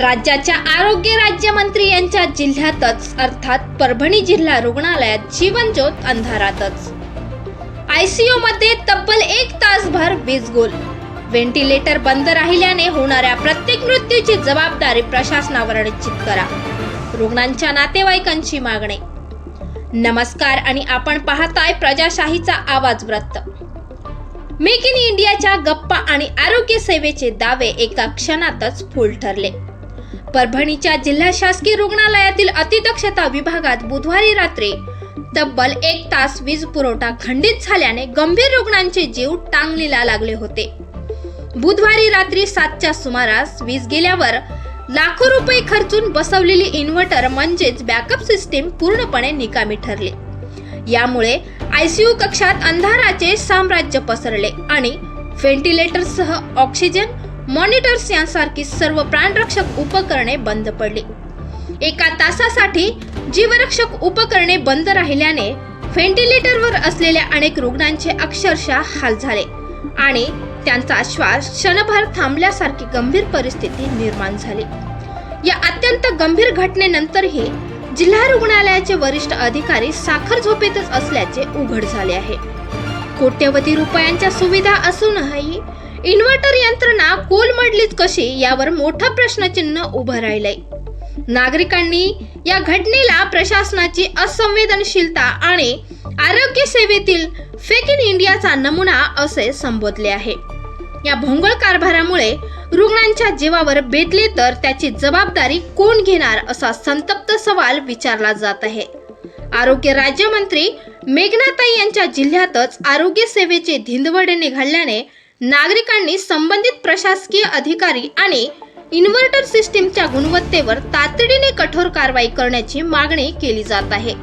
राज्याच्या आरोग्य राज्यमंत्री यांच्या जिल्ह्यातच अर्थात परभणी जिल्हा रुग्णालयात जीवनज्योत अंधारातच. आयसीयू मध्ये तब्बल एक तासभर वीज गोल. व्हेंटिलेटर बंद राहिल्याने होणाऱ्या प्रत्येक मृत्यूची जबाबदारी प्रशासनावर निश्चित करा. रुग्णांच्या नातेवाईकांची मागणी. नमस्कार आणि आपण पाहताय प्रजाशाहीचा आवाज व्रत मेक इन इंडियाच्या गप्पा आणि आरोग्य सेवेचे दावे एका क्षणातच फुल ठरले. परभणीच्या जिल्हा शासकीय रुग्णालयातील अतिदक्षता विभागात बुधवारी रात्री तब्बल एक तास वीज पुरवठा खंडित झाल्याने गंभीर रुग्णांचे जीव टांगलीला लागले होते. बुधवारी रात्री सातच्या सुमारास वीज गेल्यावर लाखो रुपये खर्चून बसवलेली इन्व्हर्टर म्हणजेच बॅकअप सिस्टीम पूर्णपणे निकामी ठरली. यामुळे आयसीयू कक्षात अंधाराचे साम्राज्य पसरले आणि व्हेंटिलेटरसह ऑक्सिजन मॉनिटर्स यांसारखी सर्व प्राणरक्षक उपकरणे बंद पडली. एका तासासाठी जीवरक्षक उपकरणे बंद राहिल्याने व्हेंटिलेटरवर असलेल्या अनेक रुग्णांचे अक्षरशः हाल झाले आणि त्यांचा श्वास क्षणभर थांबल्यासारखी गंभीर परिस्थिती निर्माण झाली. या अत्यंत गंभीर घटनेनंतरही जिल्हा रुग्णालयाचे वरिष्ठ अधिकारी साखर झोपेतच असल्याचे उघड झाले आहे. कोट्यवधी रुपयांच्या सुविधा असूनही इन्व्हर्टर यंत्रणा कोलमडलीच कशी यावर मोठं प्रश्नचिन्ह उभं राहिलंय. नागरिकांनी या घटनेला प्रशासनाची असंवेदनशीलता आणि आरोग्य सेवेतील फेक इन इंडियाचा नमुना असे संबोधले आहे. या भोंगळ कारभारामुळे रुग्णांच्या जीवावर बेतले तर त्याची जबाबदारी कोण घेणार असा संतप्त सवाल विचारला जात आहे. आरोग्य राज्यमंत्री मेघनाताई यांच्या जिल्ह्यातच आरोग्य सेवेचे धिंदवडे निघाल्याने नागरिकांनी संबंधित प्रशासकीय अधिकारी आणि इन्व्हर्टर सिस्टीमच्या गुणवत्तेवर तातडीने कठोर कारवाई करण्याची मागणी केली जात आहे.